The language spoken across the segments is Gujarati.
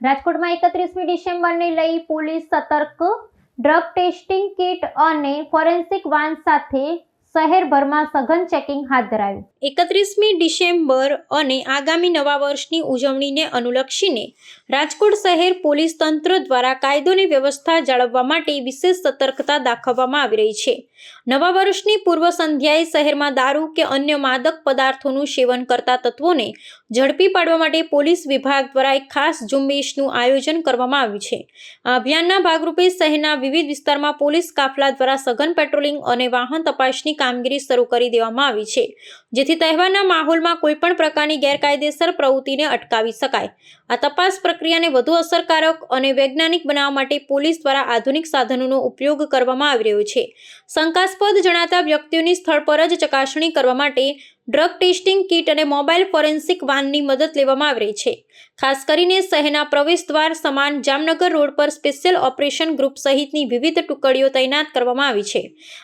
રાજકોટમાં એકત્રીસમી ડિસેમ્બરને લઈ પોલીસ સતર્ક, ડ્રગ ટેસ્ટિંગ કિટ અને ફોરેન્સિક વાન સાથે શહેરભરમાં સઘન ચેકિંગ હાથ ધરાયું. એકત્રીસમી ડિસેમ્બર અને આગામી નવા વર્ષની ઉજવણીને અનુલક્ષીને રાજકોટ શહેર પોલીસ તંત્ર દ્વારા કાયદોની વ્યવસ્થા જાળવવા માટે વિશેષ સતર્કતા દાખવવામાં આવી રહી છે. નવા વર્ષની પૂર્વ સંધ્યાએ શહેરમાં દારૂ કે અન્ય માદક પદાર્થોનું સેવન કરતા તત્વોને ઝડપી પાડવા માટે પોલીસ વિભાગ દ્વારા એક ખાસ ઝુંબેશનું આયોજન કરવામાં આવ્યું છે. આ અભિયાનના ભાગરૂપે શહેરના વિવિધ વિસ્તારમાં પોલીસ કાફલા દ્વારા સઘન પેટ્રોલિંગ અને વાહન તપાસની કામગીરી શરૂ કરી દેવામાં આવી છે. જેથી તહેવારના માહોલમાં કોઈપણ પ્રકારની ગેરકાયદેસર પ્રવૃત્તિને અટકાવી શકાય. આ તપાસ પ્રક્રિયાને વધુ અસરકારક અને વૈજ્ઞાનિક બનાવવા માટે પોલીસ દ્વારા આધુનિક સાધનોનો ઉપયોગ કરવામાં આવી રહ્યો છે. શંકાસ્પદ જણાતા વ્યક્તિઓની સ્થળ પર જ ચકાસણી કરવા માટે ડ્રગ ટેસ્ટિંગ કીટ અને મોબાઈલ ફોરેન્સિક વાનની મદદ લેવામાં આવી રહી છે. ખાસ કરીને શહેરના પ્રવેશ દ્વાર સમાન જામનગર રોડ પર સ્પેશિયલ ઓપરેશન ગ્રુપ સહિતની વિવિધ ટુકડીઓ તૈનાત કરવામાં આવી છે.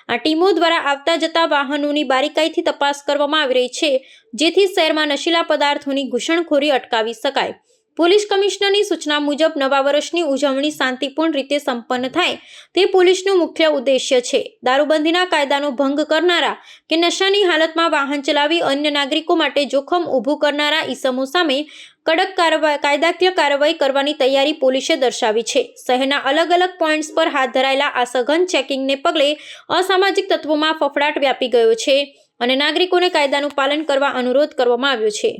આ ટીમો દ્વારા આવતા જતા વાહનોની બારીકાઈથી તપાસ કરવામાં આવી રહી છે, જેથી શહેરમાં નશીલા પદાર્થોની ઘૂસણખોરી અટકાવી શકાય. પોલીસ કમિશનરની સૂચના મુજબ નવા વર્ષની ઉજવણી શાંતિપૂર્ણ રીતે સંપન્ન થાય તે પોલીસનું મુખ્ય ઉદ્દેશ્ય છે. દારૂબંધીના કાયદાનો ભંગ કરનારા કે નશાની હાલતમાં વાહન ચલાવી અન્ય નાગરિકો માટે જોખમ ઊભું કરનારા ઈસમો સામે કડક કાયદાકીય કાર્યવાહી કરવાની તૈયારી પોલીસે દર્શાવી છે. શહેરના અલગ અલગ પોઈન્ટ્સ પર હાથ ધરાયેલા આ સઘન ચેકિંગને પગલે અસામાજિક તત્વોમાં ફફડાટ વ્યાપી ગયો છે અને નાગરિકોને કાયદાનું પાલન કરવા અનુરોધ કરવામાં આવ્યો છે.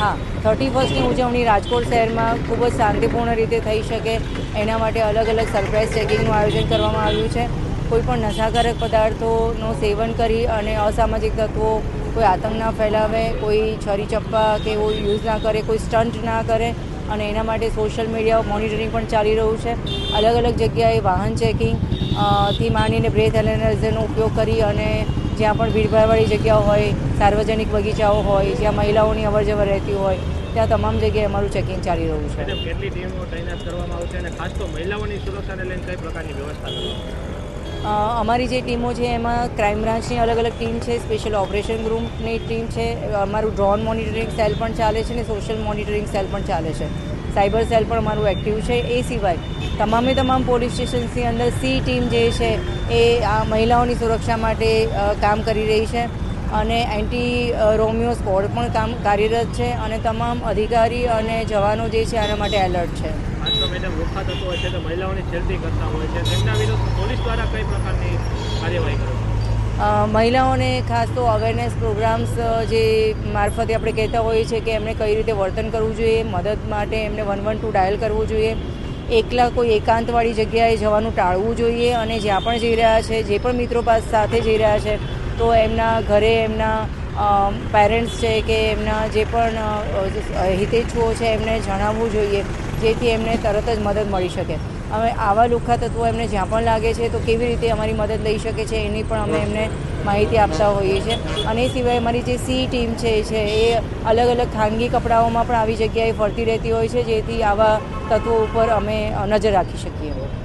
હા. થર્ટી ફર્સ્ટની ઉજવણી રાજકોટ શહેરમાં ખૂબ જ શાંતિપૂર્ણ રીતે થઈ શકે એના માટે અલગ અલગ સરપ્રાઇઝ ચેકિંગનું આયોજન કરવામાં આવ્યું છે. કોઈ પણ નશાકારક પદાર્થોનું સેવન કરી અને અસામાજિક તત્વો કોઈ આતંક ના ફેલાવે, કોઈ છરી ચપ્પા કે કોઈ યુઝ ના કરે, કોઈ સ્ટન્ટ ના કરે અને એના માટે સોશિયલ મીડિયા મોનિટરિંગ પણ ચાલી રહ્યું છે. અલગ અલગ જગ્યાએ વાહન ચેકિંગથી માંડીને બ્રેથ એનાલાઇઝરનો ઉપયોગ કરી અને જ્યાં પણ ભીડભાડવાળી જગ્યાઓ હોય, સાર્વજનિક બગીચાઓ હોય, જ્યાં મહિલાઓની અવરજવર રહેતી હોય ત્યાં તમામ જગ્યાએ અમારું ચેકિંગ ચાલી રહ્યું છે કેટલી ટીમો તૈનાત કરવામાં આવશે અને ખાસ તો મહિલાઓની સુરક્ષાને લઈને કઈ પ્રકારની વ્યવસ્થા કરવામાં આવશે? અ, અમારી જે ટીમો છે એમાં ક્રાઇમ બ્રાન્ચની અલગ અલગ ટીમ છે સ્પેશિયલ ઓપરેશન ગ્રુપની ટીમ છે અમારું ડ્રોન મોનિટરિંગ સેલ પણ ચાલે છે અને સોશિયલ મોનિટરિંગ સેલ પણ ચાલે છે સાયબર સેલ પણ અમારું એક્ટિવ છે એ સિવાય તમામે તમામ પોલીસ સ્ટેશન્સની અંદર સી ટીમ જે છે એ આ મહિલાઓની સુરક્ષા માટે કામ કરી રહી છે અને એન્ટી રોમિયો સ્કોડ પણ કામ કાર્યરત છે અને તમામ અધિકારી અને જવાનો જે છે આના માટે એલર્ટ છે. મેડમ લુખ્ખા તત્વો હોય છે તો મહિલાઓની છેડતી કરતા હોય છે. તેમના વિરુદ્ધ પોલીસ દ્વારા કઈ પ્રકારની કાર્યવાહી કરો મહિલાઓને ખાસ તો અવેરનેસ પ્રોગ્રામ્સ જે મારફતે આપણે કહેતા હોઈએ છીએ કે એમને કઈ રીતે વર્તન કરવું જોઈએ મદદ માટે એમને વન વન ટુ ડાયલ કરવું જોઈએ એકલા કોઈ એકાંતવાળી જગ્યાએ જવાનું ટાળવું જોઈએ અને જ્યાં પણ જઈ રહ્યા છે જે પણ મિત્રો પાસે સાથે જઈ રહ્યા છે તો એમના ઘરે એમના પેરેન્ટ્સ છે કે એમના જે પણ હિતેચ્છુઓ છે એમને જણાવવું જોઈએ, જેથી એમને તરત જ મદદ મળી શકે. હવે આવા લુખ્ખા તત્વો એમને જ્યાં પણ લાગે છે, તો કેવી રીતે અમારી મદદ લઈ શકે છે, એની પણ અમે એમને માહિતી આપતા હોઈએ છીએ. અને એ સિવાય અમારી જે સી ટીમ છે છે, એ અલગ અલગ ખાનગી કપડાઓમાં પણ આવી જગ્યાએ ફરતી રહેતી હોય છે, જેથી આવા તત્વો ઉપર અમે નજર રાખી શકીએ.